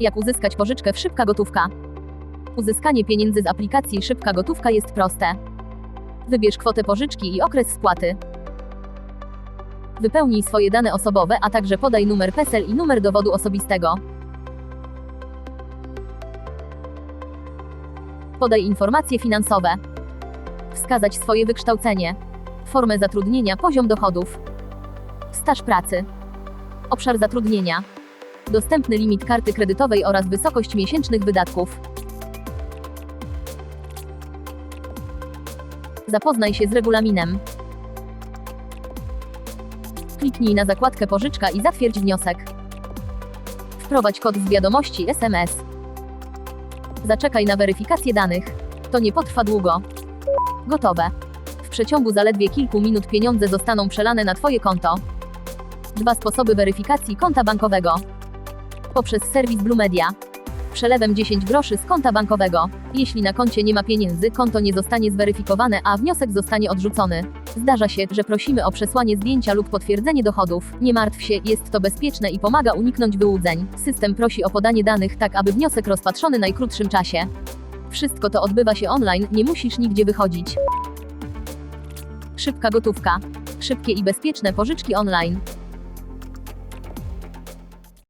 Jak uzyskać pożyczkę w Szybka Gotówka? Uzyskanie pieniędzy z aplikacji Szybka Gotówka jest proste. Wybierz kwotę pożyczki i okres spłaty. Wypełnij swoje dane osobowe, a także podaj numer PESEL i numer dowodu osobistego. Podaj informacje finansowe. Wskazać swoje wykształcenie. Formę zatrudnienia, poziom dochodów. Staż pracy. Obszar zatrudnienia. Dostępny limit karty kredytowej oraz wysokość miesięcznych wydatków. Zapoznaj się z regulaminem. Kliknij na zakładkę pożyczka i zatwierdź wniosek. Wprowadź kod z wiadomości SMS. Zaczekaj na weryfikację danych. To nie potrwa długo. Gotowe. W przeciągu zaledwie kilku minut pieniądze zostaną przelane na Twoje konto. Dwa sposoby weryfikacji konta bankowego. Poprzez serwis Blue Media. Przelewem 10 groszy z konta bankowego. Jeśli na koncie nie ma pieniędzy, konto nie zostanie zweryfikowane, a wniosek zostanie odrzucony. Zdarza się, że prosimy o przesłanie zdjęcia lub potwierdzenie dochodów. Nie martw się, jest to bezpieczne i pomaga uniknąć wyłudzeń. System prosi o podanie danych tak, aby wniosek rozpatrzony w najkrótszym czasie. Wszystko to odbywa się online, nie musisz nigdzie wychodzić. Szybka gotówka. Szybkie i bezpieczne pożyczki online.